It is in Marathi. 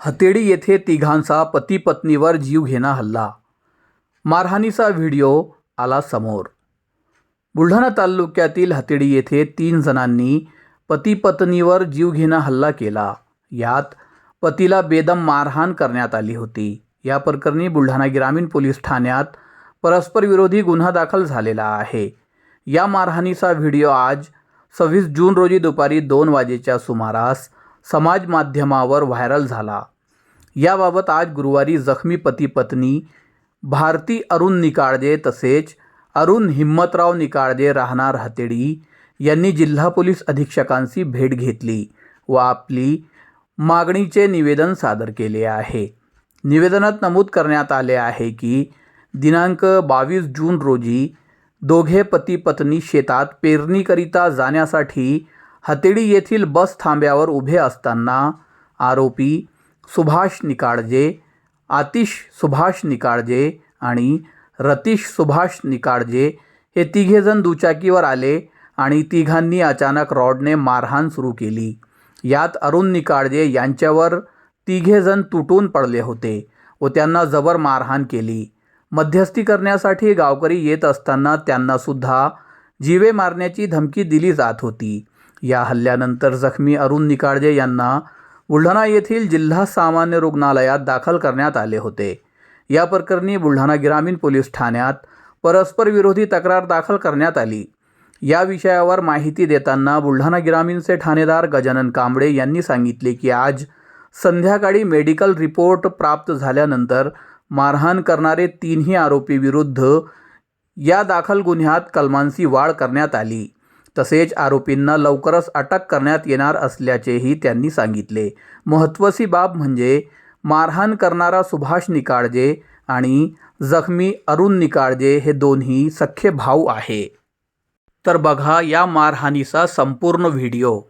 हतेडी येथे तिघांचा पती पत्नीवर जीवघेणा हल्ला. मारहाणीचा व्हिडिओ आला समोर. बुलढाणा तालुक्यातील हतेडी येथे तीन जणांनी पती पत्नीवर जीवघेणा हल्ला केला. यात पतीला बेदम मारहाण करण्यात आली होती. या प्रकरणी बुलढाणा ग्रामीण पोलीस ठाण्यात परस्पर विरोधी गुन्हा दाखल झालेला आहे. या मारहाणीचा व्हिडिओ आज सव्वीस जून रोजी दुपारी दोन वाजेच्या सुमारास समाज माध्यमावर व्हायरल झाला. याबाबत आज गुरुवारी जखमी पती पत्नी भारती अरुण निकाळजे तसेच अरुण हिम्मतराव निकाळजे राहणार हतेडी यांनी जिल्हा पोलीस अधीक्षकांची भेट घेतली व आपली मागणीचे निवेदन सादर केले आहे. निवेदनात नमूद करण्यात आले आहे की दिनांक बावीस जून रोजी दोघे पती पत्नी शेतात पेरणीकरिता जाण्यासाठी हतेडी येथील बस थांब्यावर उभे असताना आरोपी सुभाष निकाळजे आतिश सुभाष निकाळजे आणि रतीश सुभाष निकाळजे हे तिघेजण दुचाकीवर आले आणि तिघांनी अचानक रॉडने मारहाण सुरू केली. यात अरुण निकाळजे यांच्यावर तिघेजण तुटून पडले होते व त्यांना जबर मारहाण केली. मध्यस्थी करण्यासाठी गावकरी येत असताना त्यांनासुद्धा जीवे मारण्याची धमकी दिली जात होती. या हल्ल्यानंतर जखमी अरुण निकाळजे यांना बुलढाणा येथील जिल्हा सामान्य रुग्णालयात दाखल करण्यात आले होते. या प्रकरणी बुलढाणा ग्रामीण पोलीस ठाण्यात परस्पर विरोधी तक्रार दाखल करण्यात आली. या विषयावर माहिती देताना बुलढाणा ग्रामीणचे ठाणेदार गजानन कांबळे यांनी सांगितले की आज संध्याकाळी मेडिकल रिपोर्ट प्राप्त झाल्यानंतर मारहाण करणारे तीनही आरोपी विरुद्ध या दाखल गुन्ह्यात कलमांची वाढ करण्यात आली. तसेच आरोपींना लवकरच अटक करण्यात येणार असल्याचेही त्यांनी सांगितले. महत्त्वाची बाब म्हणजे मारहाण करणारा सुभाष निकाळजे आणि जखमी अरुण निकाळजे हे दोन्ही सख्खे भाऊ आहे. तर बघा या मारहाणीचा संपूर्ण व्हिडिओ.